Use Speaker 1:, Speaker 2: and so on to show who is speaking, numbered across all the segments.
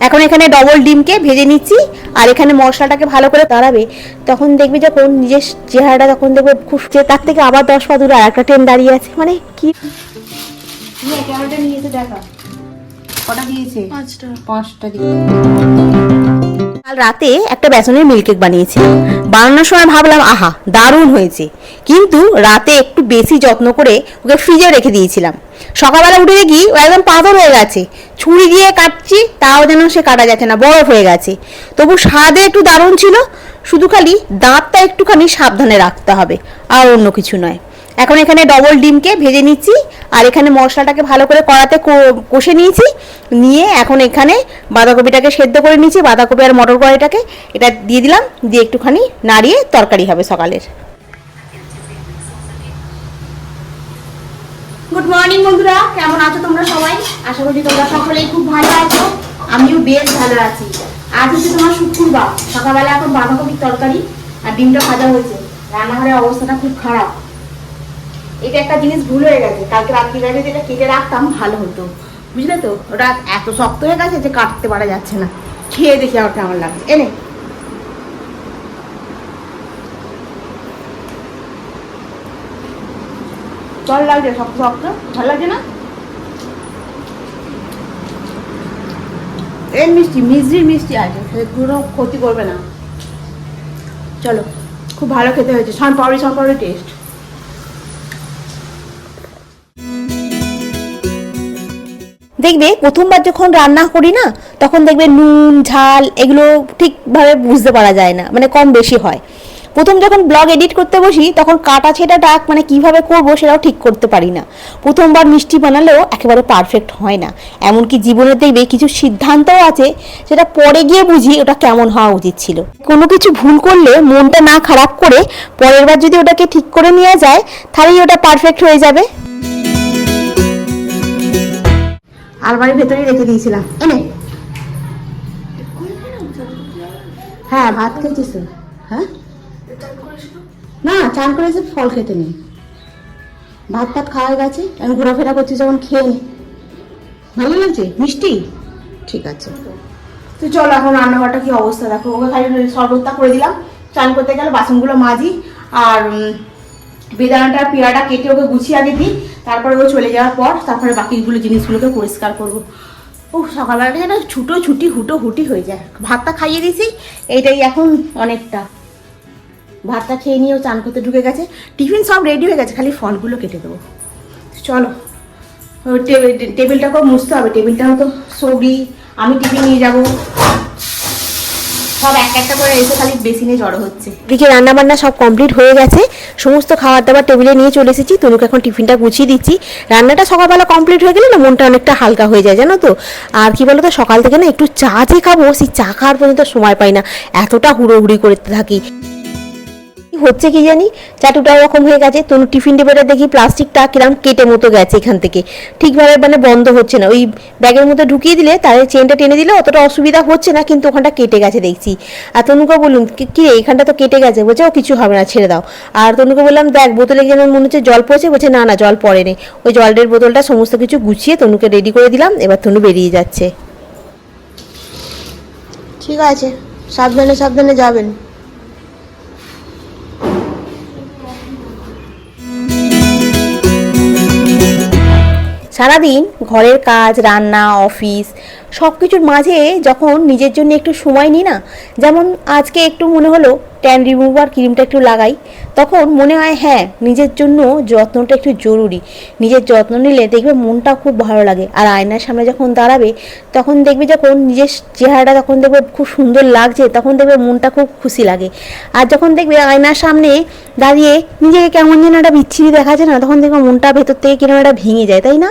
Speaker 1: এখন এখানে ডবল ডিমকে ভেজে নিচ্ছি আর এখানে মশলাটাকে ভালো করে দাঁড়াবে তখন দেখবে যখন নিজের চেহারাটা তখন দেখবে খুব যে তার থেকে আবার দশ পা দূরে আর একটা ট্রেন দাঁড়িয়ে আছে। মানে কি? ক্যামেরাটা দেখা। কটা দিয়েছে?
Speaker 2: পাঁচটা।
Speaker 1: পাঁচটা দিয়ে কাল রাতে একটা বেসনের মিল্কেক বানিয়েছি। বানানোর সময় ভাবলাম, আহা, দারুণ হয়েছে। কিন্তু রাতে একটু বেশি যত্ন করে ওকে ফ্রিজে রেখে দিয়েছিলাম। সকালবেলা উঠে দেখি ও একদম পাথর হয়ে গেছে। ছুরি দিয়ে কাটছি, তাও যেন সে কাটা যাচ্ছে না, বরফ হয়ে গেছে। তবু স্বাদে একটু দারুণ ছিল, শুধু খালি দাঁতটা একটুখানি সাবধানে রাখতে হবে, আর অন্য কিছু নয়। এখন এখানে ডবল ডিমকে ভেজে নিচ্ছি, আর এখানে মশলাটাকে ভালো করে কড়াতে কষে নিয়েছি, নিয়ে এখন এখানে বাঁধাকপিটাকে সেদ্ধ করে নিয়েছি, বাঁধাকপি আর মটর কড়াইটাকে এটা দিয়ে দিলাম, দিয়ে একটুখানি নাড়িয়ে তরকারি হবে সকালের। গুড মর্নিং বন্ধুরা, কেমন আছো তোমরা সবাই? আশা করি তোমরা সকলেই খুব ভালো আছো, আমিও বেশ ভালো আছি। আজ হচ্ছে তোমার শুক্রবার, সকালবেলা এখন বাঁধাকপির তরকারি আর ডিমটা ভাজা হয়েছে। রান্নাঘরের অবস্থাটা খুব খারাপ। এটা একটা জিনিস ভুল হয়ে গেছে। কালকে রাত্রিবেলা যদি এটা কেটে রাখতাম, ভালো হতো। বুঝলে তো? ওটা এত শক্ত হয়ে গেছে যে কাটতে পারা যাচ্ছে না। খেয়ে দেখি আমার কেমন লাগে এনে। ভালো লাগছে, শক্ত শক্ত? ভালো লাগছে না? এই মিষ্টি মিষ্টি মিষ্টি আছে কোনো ক্ষতি করবে না। চলো, খুব ভালো খেতে হয়েছে। সন পাউরি সন পাউরি টেস্ট দেখবে প্রথমবার যখন রান্না করি না, তখন দেখবে নুন, ঝাল এগুলো ঠিকভাবে বুঝতে পারা যায় না মানে কম বেশি হয়। প্রথম যখন ব্লগ এডিট করতে বসি, তখন কাটা ছেটাটা মানে কীভাবে করব সেটাও ঠিক করতে পারি না। প্রথমবার মিষ্টি বানালেও একেবারে পারফেক্ট হয় না। এমনকি জীবনে দেখবে কিছু সিদ্ধান্তও আছে, সেটা পরে গিয়ে বুঝি ওটা কেমন হওয়া উচিত ছিল। কোনো কিছু ভুল করলে মনটা না খারাপ করে পরের বার যদি ওটাকে ঠিক করে নেওয়া যায়, তাহলেই ওটা পারফেক্ট হয়ে যাবে। আলমারির ভেতরেই রেখে দিয়েছিলাম। এনে। হ্যাঁ ভাত খেয়েছিস হ্যাঁ? না, চান করে এসে ফল খেতে নেই ভাত টাত খাওয়া গেছে, আমি ঘোরাফেরা করছি, যখন খেয়ে নে। ভালো লাগছে? মিষ্টি? ঠিক আছে। তো চলো এখন রান্নাঘরটা কি অবস্থা? দেখো, ওকে খালি শরবতটা করে দিলাম। চান করতে গেলে বাসনগুলো মাজি, আর বেদানাটা, পেয়ারাটা কেটে ওকে গুছিয়ে আগে দিই। তারপরে ও চলে যাওয়ার পর তারপরে বাকিগুলো জিনিসগুলোকে পরিষ্কার করব। ও সকালবেলা যেন ছুটো ছুটি, হুটো হুটি হয়ে যায়। ভাতটা খাইয়ে দিয়েছি, এইটাই এখন অনেকটা। ভাতটা খেয়ে নিয়েও চান করতে ঢুকে গেছে। টিফিন সব রেডি হয়ে গেছে, খালি ফলগুলো কেটে দেবো। চলো টেবিলটাকেও মুছতে হবে। টেবিলটাও তো সবরি আমি টিফিন নিয়ে যাব। সব এক একটা করে এসে খালি বেসিনে জড়ো হচ্ছে। এদিকে রান্না বান্না সব কমপ্লিট হয়ে গেছে। সমস্ত খাবার দাবার টেবিলে নিয়ে চলে এসেছি। তনুকে এখন টিফিনটা গুছিয়ে দিচ্ছি। রান্নাটা সকালবেলা কমপ্লিট হয়ে গেলে না মনটা অনেকটা হালকা হয়ে যায়, জানো তো? আর কি বলো তো সকাল থেকে না একটু চা যে খাব, সেই চা খাওয়ার পর্যন্ত সময় পাই না। এতটা হুড়োহুড়ি করতে থাকি। হচ্ছে কি জানি? চাটুটা ওরকম হয়ে গেছে। তনু টিফিন টেবিলটা দেখি প্লাস্টিকটা কিরম কেটে মতো গেছে এখান থেকে। ঠিকভাবে মানে বন্ধ হচ্ছে না। ওই ব্যাগের মধ্যে ঢুকিয়ে দিলে তাহলে চেনটা টেনে দিলে অতটা অসুবিধা হচ্ছে না, কিন্তু ওখানটা কেটে গেছে দেখছি। আর তনুকে বলুন কি- এখানটা তো কেটে গেছে। বলছে, ও, কিছু হবে না, ছেড়ে দাও। আর তনুকে বললাম, দেখ, বোতলে যেন মনে হচ্ছে জল পড়েছে, বলছে, না না, জল পড়েনি। ওই জলের বোতলটা সমস্ত কিছু গুছিয়ে তনুকে রেডি করে দিলাম। এবার তনু বেরিয়ে যাচ্ছে। ঠিক আছে, সাবধানে সাবধানে যাবেন। সারাদিন ঘরের কাজ রান্না অফিস সব কিছুর মাঝে যখন নিজের জন্য একটু সময় নিই না, যেমন আজকে একটু মনে হলো ট্যান রিমুভার ক্রিমটা একটু লাগাই, তখন মনে হয় হ্যাঁ নিজের জন্য যত্নটা একটু জরুরি। নিজের যত্ন নিলে দেখবে মনটা খুব ভালো লাগে। আর আয়নার সামনে যখন দাঁড়াবে, তখন দেখবে যখন নিজের চেহারাটা তখন দেখবে খুব সুন্দর লাগছে, তখন দেখবে মনটা খুব খুশি লাগে। আর যখন দেখবে আয়নার সামনে দাঁড়িয়ে নিজেকে কেমন যেন একটা বিচ্ছিরি দেখা যায় না, তখন দেখবে মনটা ভেতর থেকে কীরকম একটা ভেঙে যায়, তাই না?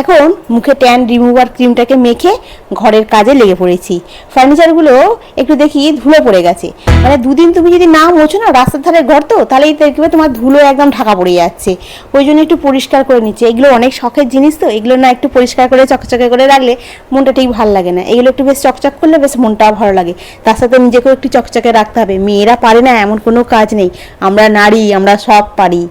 Speaker 1: এখন মুখে ট্যান রিমুভার ক্রিমটাকে মেখে ঘরের কাজে লেগে পড়েছি। ফার্নিচারগুলো একটু দেখি ধুলো পড়ে গেছে। মানে দুদিন তুমি যদি না মোছো না, রাস্তার ধারে ঘর তো তাহলেই দেখবে তোমার ধুলো একদম ঢাকা পড়ে যাচ্ছে। ওই জন্য একটু পরিষ্কার করে নিচ্ছে। এগুলো অনেক শখের জিনিস তো, এগুলো না একটু পরিষ্কার করে, চকচকে করে রাখলে মনটা ঠিক ভালো লাগে না। এগুলো একটু বেশ চকচক করলে বেশ মনটাও ভালো লাগে। তার সাথে নিজেকেও একটু চকচকে রাখতে হবে। মেয়েরা পারে না, এমন কোনো কাজ নেই। আমরা নারী, আমরা সব পারি।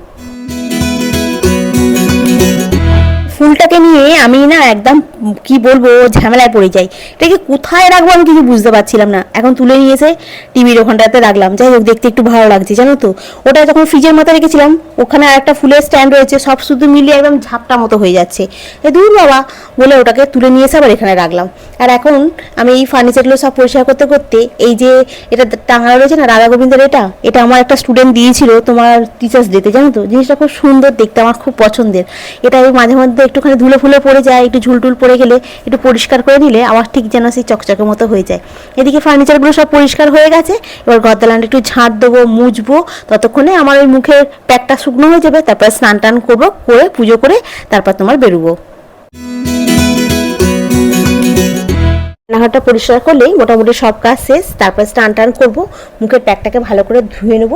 Speaker 1: ফুলটাকে নিয়ে আমি না একদম কি বলব, ঝামেলায় পড়ে যাই। এটাকে কোথায় রাখব আমি কিছু বুঝতে পারছিলাম না। এখন তুলে নিয়ে এসে টিভির ওখানটাতে রাখলাম। যাই হোক, দেখতে একটু ভালো লাগছে, জানো তো। ওটা যখন ফ্রিজের মাথায় রেখেছিলাম, ওখানে আর একটা ফুলের স্ট্যান্ড রয়েছে, সব শুধু মিলিয়ে একদম ঝাপটা মতো হয়ে যাচ্ছে। এ দূর বাবা, বলে ওটাকে তুলে নিয়ে এসে আবার এখানে রাখলাম। আর এখন আমি এই ফার্নিচারগুলো সব পরিষ্কার করতে করতে, এই যে এটা টাঙানো রয়েছে না, রাধা গোবিন্দের এটা এটা আমার একটা স্টুডেন্ট দিয়েছিল তোমার টিচার্স ডেতে জানো তো। জিনিসটা খুব সুন্দর দেখতে, আমার খুব পছন্দের। এটা এই মাঝে মধ্যে একটুখানি ধুলো ফুলে পড়ে যায়, একটু ঝুলটুল পড়ে গেলে একটু পরিষ্কার করে নিলে আমার ঠিক যেন সেই চকচকের মতো হয়ে যায়। এদিকে ফার্নিচারগুলো সব পরিষ্কার হয়ে গেছে, এবার গদ্দালানটা একটু ঝাঁট দেবো, মুছবো, ততক্ষণে আমার ওই মুখের প্যাকটা শুকনো হয়ে যাবে, তারপর স্নান টান করব, করে পুজো করে তারপর তোমার বেরোবো। রান্নাঘরটা পরিষ্কার করলেই মোটামুটি সব কাজ শেষ, তারপর স্নান টান করব, মুখের প্যাকটাকে ভালো করে ধুয়ে নেব,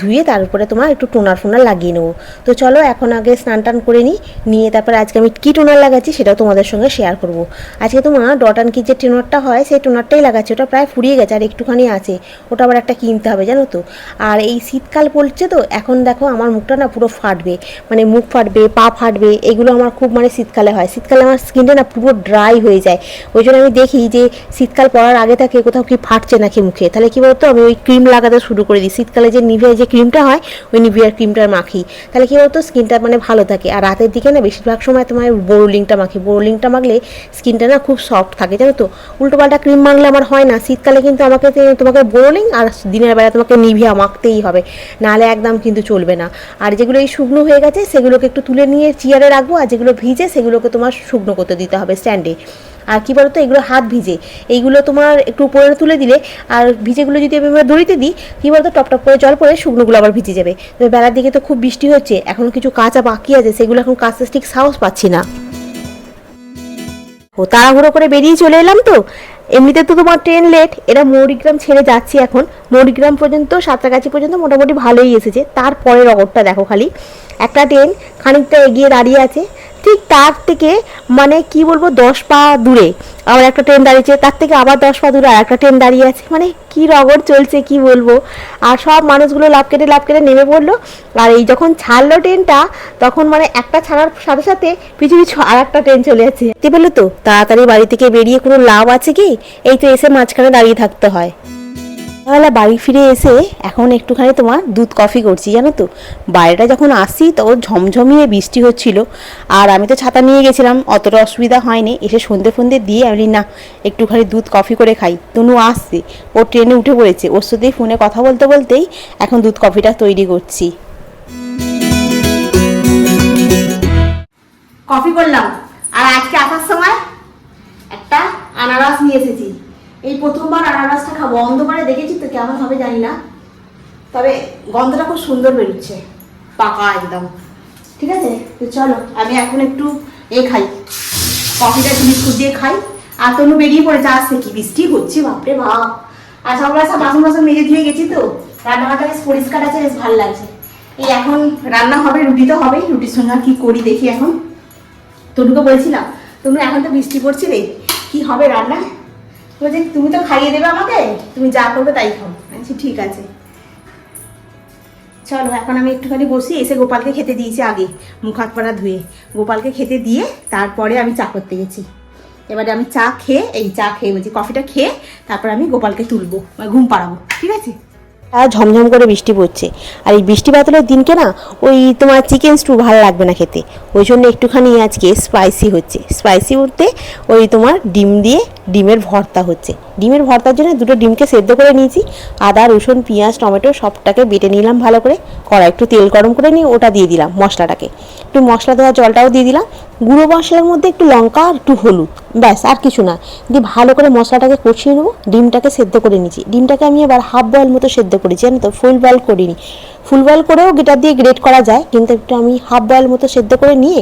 Speaker 1: ধুয়ে তার উপরে তোমার একটু টোনার ফোনার লাগিয়ে নেব। তো চলো এখন আগে স্নান টান করে নিই, নিয়ে তারপর আজকে আমি কী টোনার লাগাচ্ছি সেটাও তোমাদের সঙ্গে শেয়ার করব। আজকে তোমার ডট অ্যান্ড কি যে টোনারটা হয়, সেই টোনারটাই লাগাচ্ছি, ওটা প্রায় ফুরিয়ে গেছে, আর একটুখানি আছে, ওটা আবার একটা কিনতে হবে, জানো তো। আর এই শীতকাল পড়ছে তো, এখন দেখো আমার মুখটা না পুরো ফাটবে মানে মুখ ফাটবে, পা ফাটবে, এগুলো আমার খুব মানে শীতকালে হয়। শীতকালে আমার স্কিনটা না পুরো ড্রাই হয়ে যায়। ওই জন্য আমি দেখি যে শীতকাল পড়ার আগে থেকে কোথাও কি ফাটছে নাকি মুখে? তাহলে কি বলতো? আমি ওই ক্রিম লাগাতে শুরু করে দিই। শীতকালে যে নিভিয়া যে ক্রিমটা হয়, ওই নিভিয়ার ক্রিমটা মাখি। তাহলে কি বলতো? স্কিনটা মানে ভালো থাকে। আর রাতের দিকে না বেশিরভাগ সময় তোমার বোরোলিংটা মাখি। বোরোলিংটা মাখলে স্কিনটা না খুব সফট থাকে, জানো তো? উল্টোপাল্টা ক্রিম মাখলে আমার হয় না। শীতকালে কিন্তু আমাকে তোমাকে বোরোলিং আর দিনের বেলা তোমাকে নিভিয়া মাখতেই হবে। নাহলে একদম কিন্তু চলবে না। আর যেগুলো এই শুকনো হয়ে গেছে, সেগুলোকে একটু তুলে নিয়ে চেয়ারে রাখব। আর যেগুলো ভিজে, সেগুলোকে তোমার শুকনো করতে দিতে হবে স্ট্যান্ডে আর কি বলতো, এগুলো হাত ভিজে। এইগুলো তোমার একটু উপরে তুলে দিলে, আর ভিজেগুলো যদি আমি দড়িতে দিই, কি বলতো, টপ টপ করে জল পড়ে শুকনোগুলো আবার ভিজে যাবে। তবে বেলার দিকে তো খুব বৃষ্টি হচ্ছে, এখনও কিছু কাঁচা বাকি আছে, সেগুলো এখন কাঁচতে ঠিক সাহস পাচ্ছি না। ও, তাড়াহুড়ো করে বেরিয়ে চলে এলাম তো। এমনিতে তো তোমার ট্রেন লেট এরা মৌরিগ্রাম ছেড়ে যাচ্ছি এখন। মৌরিগ্রাম পর্যন্ত, সাঁতরাগাছি পর্যন্ত মোটামুটি ভালোই এসেছে। তারপরে রগরটা দেখো খালি। একটা ট্রেন খানিকটা এগিয়ে দাঁড়িয়ে আছে। ঠিক তার থেকে মানে কি বলব, দশ পা দূরে। আবার একটা ট্রেন দাঁড়িয়েছে, তার থেকে আবার দশ পা দূরে আর একটা ট্রেন দাঁড়িয়ে আছে। মানে কি রগর চলছে, কি বলব? আর সব মানুষগুলো লাভ কেটে লাভ কেটে নেমে পড়ল। আর এই যখন ছাড়লো ট্রেনটা তখন মানে একটা ছাড়ার সাথে সাথে পিছু পিছু আর একটা ট্রেন চলে যাচ্ছে। বুঝতে পারল তো তাড়াতাড়ি বাড়ি থেকে বেরিয়ে কোনো লাভ আছে কি? এই তো এসে মাঝখানে দাঁড়িয়ে থাকতে হয়। সকালবেলা বাড়ি ফিরে এসে এখন একটুখানি তোমার দুধ কফি করছি, জানো তো? বাইরেটা যখন আসছি তখন ঝমঝমিয়ে বৃষ্টি হচ্ছিল। আর আমি তো ছাতা নিয়ে গেছিলাম, অতটা অসুবিধা হয়নি। এসে সন্ধে ফন্দে দিয়ে আমি না, একটুখানি দুধ কফি করে খাই। তনু আসছে, ও ট্রেনে উঠে পড়েছে। ওর সাথেই ফোনে কথা বলতে বলতেই এখন দুধ কফিটা তৈরি করছি। কফি করলাম। আর আজকে আসার সময় একটা আনারস নিয়ে এসেছি। এই প্রথমবার আনারসটা খাব। অন্ধকারে দেখেছি তো, কেমন হবে জানি না। তবে গন্ধটা খুব সুন্দর বেরোচ্ছে। পাকা একদম। ঠিক আছে? তো চলো, আমি এখন একটু এ খাই। কফিটা বিস্কুট দিয়ে খাই। আর তনু বেরিয়ে পড়েছে আসছে কি বৃষ্টি হচ্ছে, বাপরে বাপ। আর সকালে সব বাসন বাসন মেজে ধুয়ে গেছি তো, রান্নাঘরটা বেশ পরিষ্কার আছে, বেশ ভালো লাগছে। এই এখন রান্না হবে, রুটি তো হবেই, রুটির সঙ্গে আর কি করি দেখি এখন। তনুকে বলছিলাম তুমি এখন তো বৃষ্টি পড়ছে রে, কি হবে রান্না বলছে, তুমি তো খাইয়ে দেবে আমাকে? তুমি যা করবে তাই খাও। আচ্ছা ঠিক আছে। চলো, এখন আমি একটুখানি বসি, এসে গোপালকে খেতে দিয়েছি আগে, মুখ হাত পাড়া ধুয়ে। গোপালকে খেতে দিয়ে তারপরে আমি চা করতে গেছি। এবারে আমি চা খেয়ে, এই চা খেয়ে বলছি, কফিটা খেয়ে তারপর আমি গোপালকে তুলবো ঘুম পাড়াবো, ঠিক আছে? আর ঝমঝম করে বৃষ্টি পড়ছে। আর এই বৃষ্টি বাতলের দিনকে না ওই তোমার চিকেন স্টু ভালো লাগবে না খেতে। ওই জন্য একটুখানি আজকে স্পাইসি হচ্ছে। স্পাইসি বলতে ওই তোমার ডিম দিয়ে ডিমের ভর্তা হচ্ছে। ডিমের ভর্তার জন্য দুটো ডিমকে সেদ্ধ করে নিয়েছি। আদা, রসুন, পেঁয়াজ, টমেটো সবটাকে বেটে নিলাম ভালো করে। কড়াই একটু তেল গরম করে নিয়ে ওটা দিয়ে দিলাম মশলাটাকে। একটু মশলা দেওয়া জলটাও দিয়ে দিলাম। গুঁড়ো মশলার মধ্যে একটু লঙ্কা আর একটু হলুদ। ব্যাস, আর কিছু না। দিয়ে ভালো করে মশলাটাকে কষিয়ে নেব। ডিমটাকে সেদ্ধ করে নিয়েছি। ডিমটাকে আমি এবার হাফ বয়েল মতো সেদ্ধ করেছি। জানো তো ফুল বয়েল করিনি। ফুল বয়েল করেও গিটার দিয়ে গ্রেট করা যায়, কিন্তু একটু আমি হাফ বয়েল মতো সেদ্ধ করে নিয়ে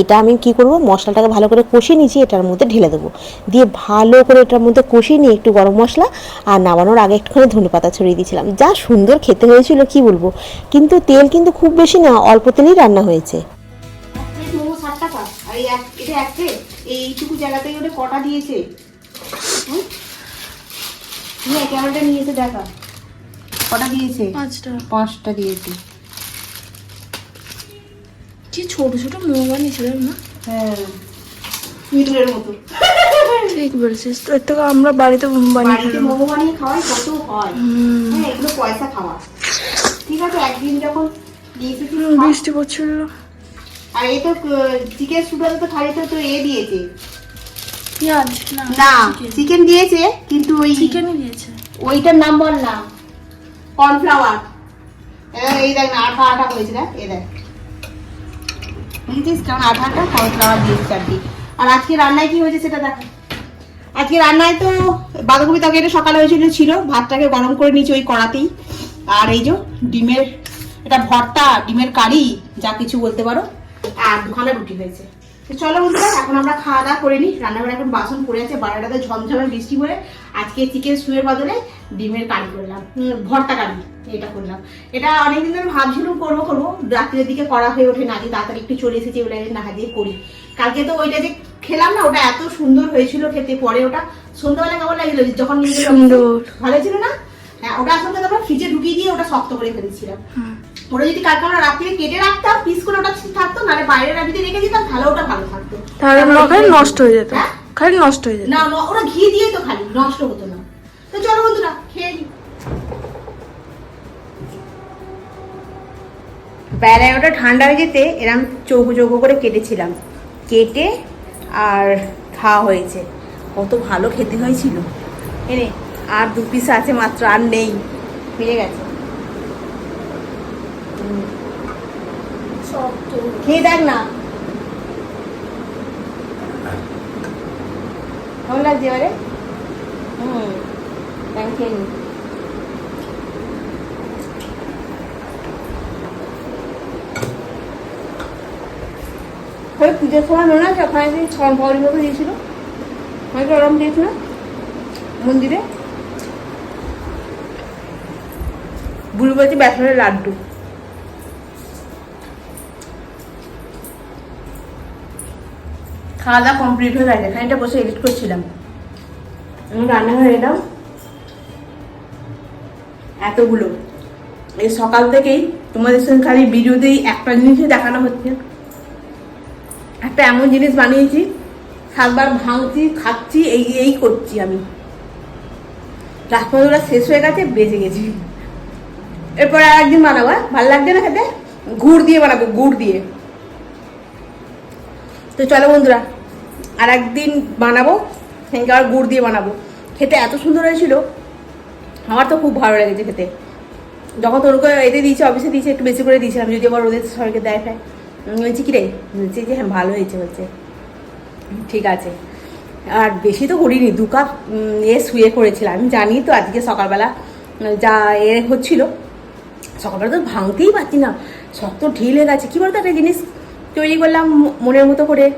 Speaker 1: এটা আমি কি করব, মশলাটাকে ভালো করে কষিয়ে নিয়েছি এটার মধ্যে ঢেলে দেবো। দিয়ে ভালো করে এটার মধ্যে কষিয়ে নিয়ে একটু গরম মশলা আর নামানোর আগে একটুখানি ধনে পাতা ছড়িয়ে দিয়েছিলাম। যা সুন্দর খেতে হয়েছিল, কি বলব? কিন্তু তেল কিন্তু খুব বেশি না, অল্প তেলেই রান্না হয়েছে। দিয়েছে। দেখা। কটা দিয়েছে?
Speaker 2: পাঁচটা।
Speaker 1: পাঁচটা দিয়েছে।
Speaker 2: কি ছোট ছোট না
Speaker 1: হ্যাঁ। মতো।
Speaker 2: ঠিক বলেছিস। তো এর থেকে আমরা বাড়িতে বানিয়ে
Speaker 1: মোমো বানিয়ে খাওয়াই কত হয়। হ্যাঁ এগুলো পয়সা খাওয়া। ঠিক আছে একদিন যখন।
Speaker 2: বৃষ্টি পড়ছিল।
Speaker 1: আর এই তো চিকেন সুগার তো এ দিয়েছে।
Speaker 2: পেঁয়াজ? না
Speaker 1: চিকেন দিয়েছে কিন্তু ওই
Speaker 2: চিকেনই দিয়েছে।
Speaker 1: ওইটার নাম বল না। কর্নফ্লাওয়ার। এই দেখ না আঠা আঠা হয়েছে দেখ এই দেখ। বুঝেছিস কেমন আঠা আঠা কর্নফ্লাওয়ার দিয়েছে আর আজকে রান্নায় কি হয়েছে সেটা দেখ। আজকে রান্নায় তো বাঁধাকপি তরকারিটা সকালে হয়েছিল ছিল। ভাতটাকে গরম করে নিয়েছি ওই কড়াতেই। আর এই যে ডিমের এটা ভর্তা ডিমের কারি যা কিছু বলতে পারো। আর দুখানা রুটি হয়েছে। তো চলো বন্ধুরা এখন আমরা খাওয়া দাওয়া করে নিই। রান্নাঘরে এখন বাসন পড়ে আছে বারোটাতে ঝমঝমে বৃষ্টি করে আজকে চিকেন স্টুয়ের বদলে ডিমের কারি করলাম। ভর্তা কারি এটা করলাম। এটা অনেকদিন ধরে ভাবছিলাম করব করব। রাত্রের দিকে করা হয়ে ওঠে না যে তাড়াতাড়ি একটু চলে এসেছি ওটা না দিয়ে করি। কালকে তো ওইটা যে খেলাম না ওটা এত সুন্দর হয়েছিল খেতে পরে ওটা সন্ধ্যাবেলা কেমন লাগল? যখন। ভালো ছিল না? হ্যাঁ ওটা আসলে আমরা ফ্রিজে ঢুকিয়ে দিয়ে ওটা শক্ত করে ফেলেছিলাম। ওটা যদি কালকে আমরা রাত্রে কেটে রাখতাম পিস করে ওটা থাকতো নাহলে বাইরে রাবিতে রেখে দিতাম তাহলে ওটা ভালো থাকতো।
Speaker 2: তাহলে খালি নষ্ট হয়ে যেত।
Speaker 1: হ্যাঁ?
Speaker 2: খালি নষ্ট হয়ে যেত।
Speaker 1: না ওরা ঘি দিয়ে তো খালি নষ্ট হতো না। তো চলো বন্ধুরা খেয়ে নি। বেলায় ওটা ঠান্ডা হয়ে যেতে এরম চৌকো চৌকো করে কেটেছিলাম। কেটে আর খাওয়া হয়েছে। কত ভালো খেতে হয়েছিল। এনে আর দু পিস আছে মাত্র আর নেই। ফিরে গেছে। খেয়ে দেখ না। কেমন লাগছে এবারে? হুম আমি খেয়ে ওই পুজোর সময় মনে আছে ওখানে যে ছন পাউরি মতো দিয়েছিল। হয়তো ওরম দিয়েছিল মন্দিরে। বলছে বেসনের লাড্ডু। খাওয়া দাওয়া কমপ্লিট হয়ে গেছে। খানিকটা বসে এডিট করছিলাম। আমি রান্না হয়ে এলাম। এতগুলো। এই সকাল থেকেই তোমাদের সঙ্গে খালি ভিডিওতেই একটা জিনিসই দেখানো হচ্ছে। একটা এমন জিনিস বানিয়েছি, সাতবার ভাঙছি, খাচ্ছি, এই এই করছি আমি। রাজমাদুরা শেষ হয়ে গেছে, বেজে গেছি। এরপরে আর একদিন বানাবো? ভালো লাগছে না খেতে? গুড় দিয়ে বানাবো, গুড় দিয়ে। তো চলো বন্ধুরা আর একদিন বানাবো সেদিনকে আবার গুড় দিয়ে বানাবো। খেতে এত সুন্দর হয়েছিল, আমার তো খুব ভালো লেগেছে খেতে। যখন তোরকে এতে দিয়েছে অফিসে দিয়েছে, একটু বেশি করে দিয়েছিলাম, যদি আবার ওদের দেয় ফেয় বলছি কি রে বলছি যে হ্যাঁ ভালো হয়েছে, বলছে। ঠিক আছে। আর বেশি তো করিনি, দু কাপ এ শুয়ে করেছিলাম। আমি জানি তো, আজকে সকালবেলা যা এ হচ্ছিল। সকালবেলা তো ভাঙতেই পারছি না। শক্ত ঢিল গেছে। কী বলতো একটা জিনিস? তৈরি করলাম মনের মতো করে।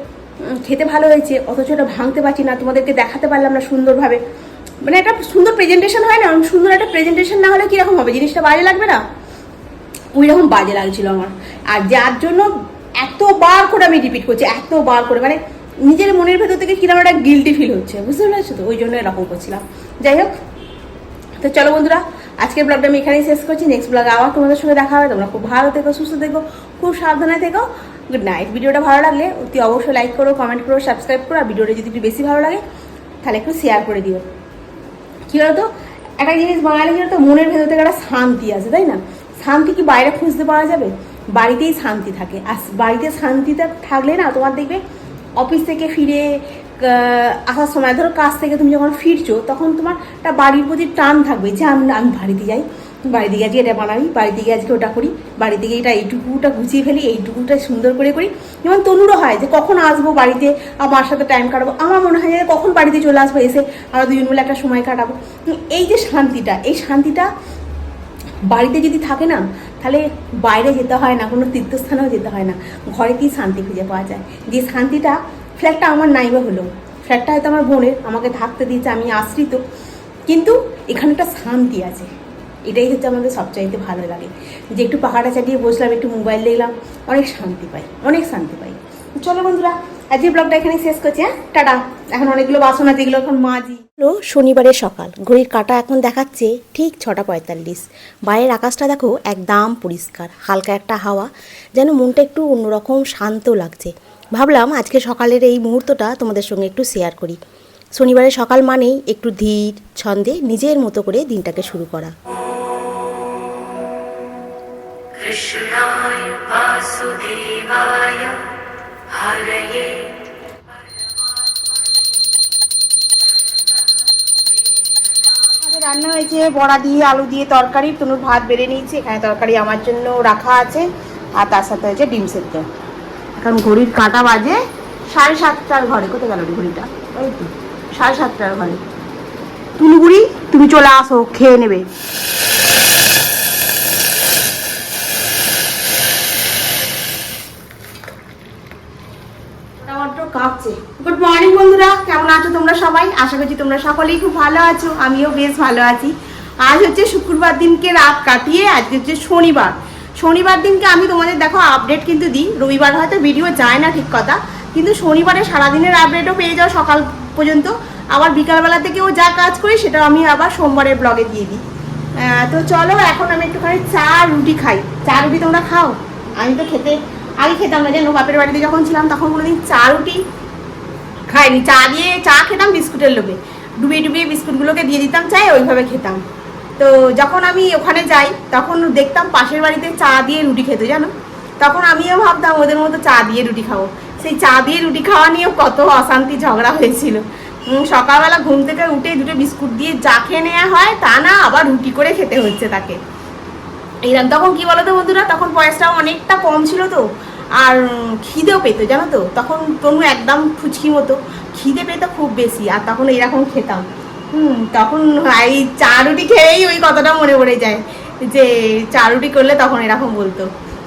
Speaker 1: খেতে ভালো হয়েছে। অথচ ওটা ভাঙতে পারছি না। তোমাদেরকে দেখাতে পারলাম না সুন্দরভাবে। মানে একটা সুন্দর প্রেজেন্টেশন হয় না? সুন্দর একটা প্রেজেন্টেশন না হলে কীরকম হবে? জিনিসটা বাজে লাগবে না? ওই রকম বাজে লাগছিল আমার। আর যার জন্য এতবার করে আমি রিপিট করছি, এতবার করে। মানে নিজের মনের ভেতর থেকে কীরকম একটা গিলটি ফিল হচ্ছে। বুঝতে পেরেছ তো? ওই জন্য এরকম করছিলাম। যাই হোক। তো চলো বন্ধুরা আজকের ব্লগটা আমি এখানেই শেষ করছি। নেক্সট ব্লগে আবার তোমাদের সঙ্গে দেখা হবে। তোমরা খুব ভালো থেকো, সুস্থ থেকো, খুব সাবধানে থেকো। গুড নাইট ভিডিওটা ভালো লাগলে অতি অবশ্যই লাইক করো কমেন্ট করো সাবস্ক্রাইব করো। আর ভিডিওটা যদি একটু বেশি ভালো লাগে, তাহলে একটু শেয়ার করে দিও। কি বলতো? একটা জিনিস বাঙালি কি মনের ভেতর থেকে একটা শান্তি আছে, তাই না? শান্তি কি বাইরে খুঁজতে পাওয়া যাবে? বাড়িতেই শান্তি থাকে। আর বাড়িতে শান্তিটা থাকলে না, তোমার দেখবে অফিস থেকে ফিরে আসার সময় ধরো কাজ থেকে তুমি যখন ফিরছো, তখন তোমার একটা বাড়ির প্রতি টান থাকবে যে আমি আমি বাড়িতে যাই। বাড়িতে গিয়ে আজকে এটা বানাবি, বাড়িতে গিয়ে আজকে ওটা করি, বাড়িতে গিয়ে এটা এইটুকুটা গুছিয়ে ফেলি, এইটুকুটা সুন্দর করে করি। যেমন তনুরও হয় যে কখন আসব বাড়িতে আমার সাথে টাইম কাটাবো। আমার মনে হয় যে কখন বাড়িতে চলে আসব, এসে আমরা দুজন মিলে একটা সময় কাটাবো। এই যে শান্তিটা, এই শান্তিটা বাড়িতে যদি থাকে না, তাহলে বাইরে যেতে হয় না, কোনো তীর্থস্থানেও যেতে হয় না। ঘরে ঘরেতেই শান্তি খুঁজে পাওয়া যায়। যে শান্তিটা ফ্ল্যাটটা আমার নাইবা হলো। ফ্ল্যাটটা হয়তো আমার বোনের, আমাকে থাকতে দিয়েছে, আমি আশ্রিত। কিন্তু এখানে একটা শান্তি আছে। এটাই হচ্ছে আমাদের সবচাইতে ভালো লাগে। যে একটু পাখাটা চাটিয়ে বসলাম, একটু মোবাইল দেখলাম, অনেক শান্তি পাই, অনেক শান্তি পাই। চলো বন্ধুরা আজকে ব্লগটা এখানে শেষ করছি হ্যাঁ? টাটা। এখন অনেকগুলো বাসন আছে যেগুলো এখন মাজি।
Speaker 3: হলো শনিবারের সকাল, ঘড়ির কাঁটা এখন দেখাচ্ছে ঠিক ছটা পঁয়তাল্লিশ। বাইরের আকাশটা দেখো একদম পরিষ্কার, হালকা একটা হাওয়া, যেন মনটা একটু অন্যরকম শান্ত লাগছে। ভাবলাম আজকে সকালের এই মুহূর্তটা তোমাদের সঙ্গে একটু শেয়ার করি। শনিবারে সকাল মানেই একটু ধীর ছন্দে নিজের মতো করে দিনটাকে শুরু করা।
Speaker 1: রান্না হয়েছে বড়া দিয়ে আলু দিয়ে তরকারি। তনুর ভাত বেড়ে নিয়েছে এখানে তরকারি আমার জন্য রাখা আছে। আর তার সাথে হয়েছে ডিম সেদ্ধ। এখন ঘড়ির কাঁটা বাজে সাড়ে সাতটার ঘরে, কোথায় গেল ঘড়িটা? ওই তো, সাড়ে সাতটার ঘরে। তুলগুড়ি তুমি চলে আসো, খেয়ে নেবে। কাঁপছে। গুড মর্নিং বন্ধুরা, কেমন আছো তোমরা সবাই? আশা করছি তোমরা সকলেই খুব ভালো আছো, আমিও বেশ ভালো আছি। আজ হচ্ছে শুক্রবার দিনকে রাত কাটিয়ে, আজকে হচ্ছে শনিবার। শনিবার দিনকে আমি তোমাদের দেখো আপডেট কিন্তু দিই। রবিবার হয়তো ভিডিও যায় না ঠিক কথা। কিন্তু শনিবারে সারাদিনের আপডেটও পেয়ে যাও সকাল পর্যন্ত। আবার বিকালবেলা থেকেও যা কাজ করি সেটা আমি আবার সোমবারের ব্লগে দিয়ে দিই। তো চলো এখন আমি একটুখানি চা, রুটি খাই। চা, রুটি তোমরা খাও? আমি তো খেতে আগে খেতাম না, জানো, বাপের বাড়িতে যখন ছিলাম তখন কোনোদিন চা, রুটি খাইনি। চা দিয়ে চা খেতাম বিস্কুটের লোভে। ডুবিয়ে ডুবিয়ে বিস্কুটগুলোকে দিয়ে দিতাম চাই ওইভাবে খেতাম। তো যখন আমি ওখানে যাই, তখন দেখতাম পাশের বাড়িতে চা দিয়ে রুটি খেতে, জানো? তখন আমিও ভাবতাম ওদের মতো চা দিয়ে রুটি খাব। সেই চা দিয়ে রুটি খাওয়া নিয়েও কত অশান্তি ঝগড়া হয়েছিল। সকালবেলা ঘুম থেকে উঠে দুটো বিস্কুট দিয়ে চা খেয়ে নেওয়া হয়, তা না, আবার রুটি করে খেতে হচ্ছে তাকে। এরকম তখন কি বলতো বন্ধুরা, তখন বয়সটাও অনেকটা কম ছিল তো, আর খিদেও পেতো, জানো তো? তখন তনু একদম ফুচকি মতো, খিদে পেতো খুব বেশি, আর তখন এরকম খেতাম। হুম, তখন এই চা রুটি খেয়েই ওই কথাটা মনে পড়ে যায়, যে চা রুটি করলে তখন এরকম বলতো।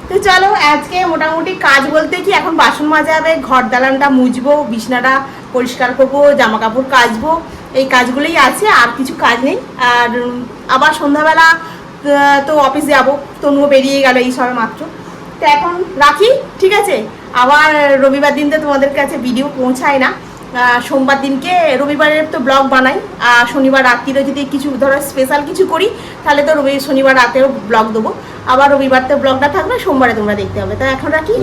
Speaker 1: তো চলো, আজকে মোটামুটি কাজ বলতে কি এখন বাসন মাজা হবে, ঘর দালানটা মুছবো, বিছনাটা পরিষ্কার করব জামা কাপড় কাচবো, এই কাজগুলোই আছে, আর কিছু কাজ নেই। আর আবার সন্ধ্যাবেলা তো অফিস যাব, তনুও বেরিয়ে গেল এই সবে মাত্র। তো এখন রাখি, ঠিক আছে? আবার রবিবার দিন তো তোমাদের কাছে ভিডিও পৌঁছায় না। সোমবার দিনকে রবিবারের তো ব্লগ বানাই আর শনিবার রাত্রিরে যদি কিছু ধরো স্পেশাল কিছু করি তাহলে তো রবি শনিবার রাতেও ব্লগ দেবো। আবার রবিবার তো ব্লগটা থাকবে সোমবারে তোমরা দেখতে হবে তো এখন রাখি।